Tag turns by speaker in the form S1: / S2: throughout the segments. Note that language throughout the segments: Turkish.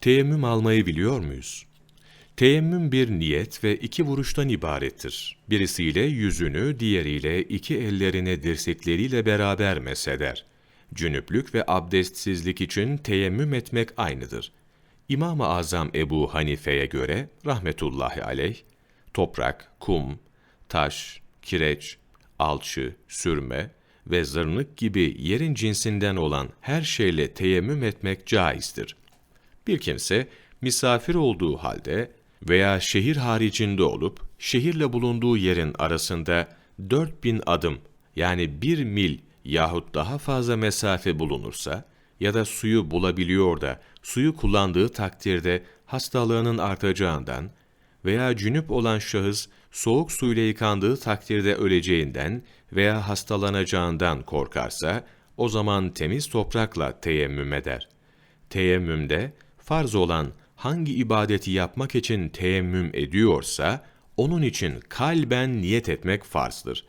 S1: Teyemmüm almayı biliyor muyuz? Teyemmüm bir niyet ve iki vuruştan ibarettir. Birisiyle yüzünü, diğeriyle iki ellerini dirsekleriyle beraber mesheder. Cünüplük ve abdestsizlik için teyemmüm etmek aynıdır. İmam-ı Azam Ebu Hanife'ye göre rahmetullahi aleyh, toprak, kum, taş, kireç, alçı, sürme ve zırnık gibi yerin cinsinden olan her şeyle teyemmüm etmek caizdir. Bir kimse misafir olduğu halde veya şehir haricinde olup şehirle bulunduğu yerin arasında 4000 adım yani 1 mil yahut daha fazla mesafe bulunursa ya da suyu bulabiliyor da suyu kullandığı takdirde hastalığının artacağından veya cünüp olan şahıs soğuk suyla yıkandığı takdirde öleceğinden veya hastalanacağından korkarsa o zaman temiz toprakla teyemmüm eder. Teyemmümde farz olan hangi ibadeti yapmak için teyemmüm ediyorsa onun için kalben niyet etmek farzdır.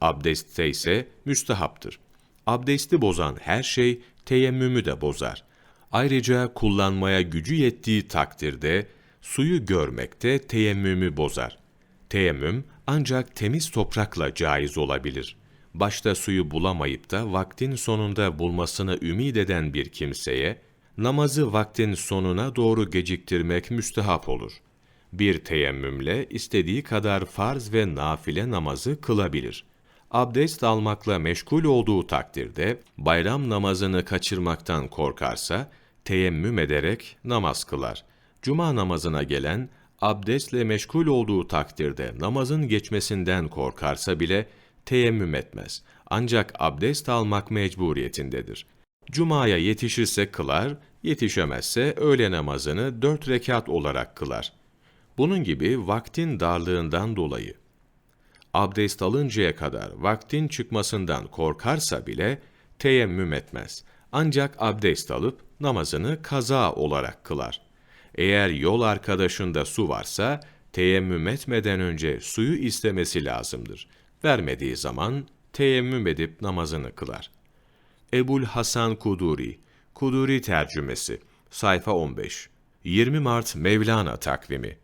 S1: Abdestte ise müstehaptır. Abdesti bozan her şey teyemmümü de bozar. Ayrıca kullanmaya gücü yettiği takdirde suyu görmekte teyemmümü bozar. Teyemmüm ancak temiz toprakla caiz olabilir. Başta suyu bulamayıp da vaktin sonunda bulmasını ümid eden bir kimseye, namazı vaktin sonuna doğru geciktirmek müstehap olur. Bir teyemmümle istediği kadar farz ve nafile namazı kılabilir. Abdest almakla meşgul olduğu takdirde bayram namazını kaçırmaktan korkarsa teyemmüm ederek namaz kılar. Cuma namazına gelen abdestle meşgul olduğu takdirde namazın geçmesinden korkarsa bile teyemmüm etmez. Ancak abdest almak mecburiyetindedir. Cuma'ya yetişirse kılar, yetişemezse öğle namazını dört rekat olarak kılar. Bunun gibi vaktin darlığından dolayı abdest alıncaya kadar vaktin çıkmasından korkarsa bile teyemmüm etmez. Ancak abdest alıp namazını kaza olarak kılar. Eğer yol arkadaşında su varsa teyemmüm etmeden önce suyu istemesi lazımdır. Vermediği zaman teyemmüm edip namazını kılar. Ebul Hasan Kuduri, Kuduri tercümesi, sayfa 15, 20 Mart Mevlana takvimi,